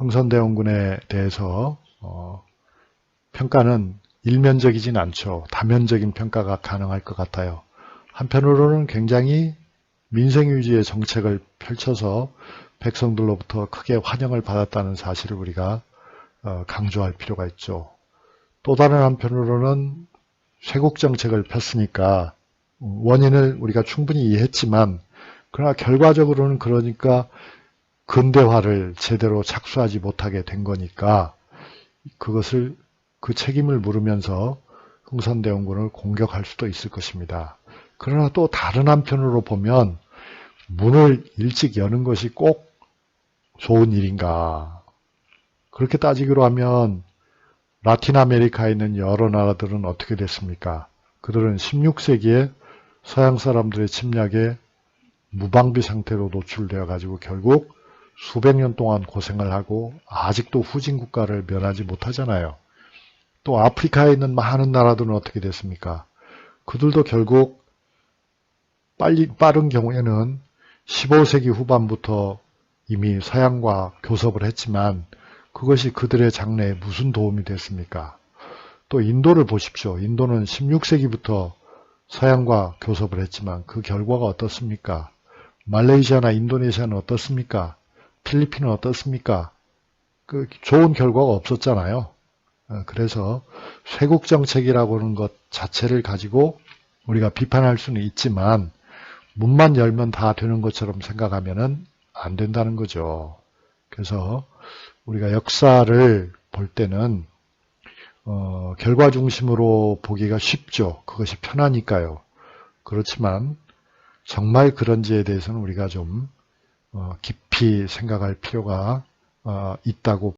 흥선대원군에 대해서 어, 평가는 일면적이진 않죠. 다면적인 평가가 가능할 것 같아요. 한편으로는 굉장히 민생 위주의 정책을 펼쳐서 백성들로부터 크게 환영을 받았다는 사실을 우리가 어, 강조할 필요가 있죠. 또 다른 한편으로는 쇄국 정책을 폈으니까 원인을 우리가 충분히 이해했지만 그러나 결과적으로는 그러니까 근대화를 제대로 착수하지 못하게 된 거니까 그것을 그 책임을 물으면서 흥선대원군을 공격할 수도 있을 것입니다. 그러나 또 다른 한편으로 보면 문을 일찍 여는 것이 꼭 좋은 일인가? 그렇게 따지기로 하면 라틴 아메리카에 있는 여러 나라들은 어떻게 됐습니까? 그들은 16세기에 서양 사람들의 침략에 무방비 상태로 노출되어 가지고 결국 수백 년 동안 고생을 하고 아직도 후진 국가를 면하지 못하잖아요. 또 아프리카에 있는 많은 나라들은 어떻게 됐습니까? 그들도 결국 빨리 빠른 경우에는 15세기 후반부터 이미 서양과 교섭을 했지만 그것이 그들의 장래에 무슨 도움이 됐습니까? 또 인도를 보십시오. 인도는 16세기부터 서양과 교섭을 했지만 그 결과가 어떻습니까? 말레이시아나 인도네시아는 어떻습니까? 필리핀은 어떻습니까? 그 좋은 결과가 없었잖아요. 어, 그래서 쇄국 정책이라고 하는 것 자체를 가지고 우리가 비판할 수는 있지만 문만 열면 다 되는 것처럼 생각하면은 안 된다는 거죠. 그래서 우리가 역사를 볼 때는 어, 결과 중심으로 보기가 쉽죠. 그것이 편하니까요. 그렇지만 정말 그런지에 대해서는 우리가 좀 어, 깊이 생각할 필요가 어, 있다고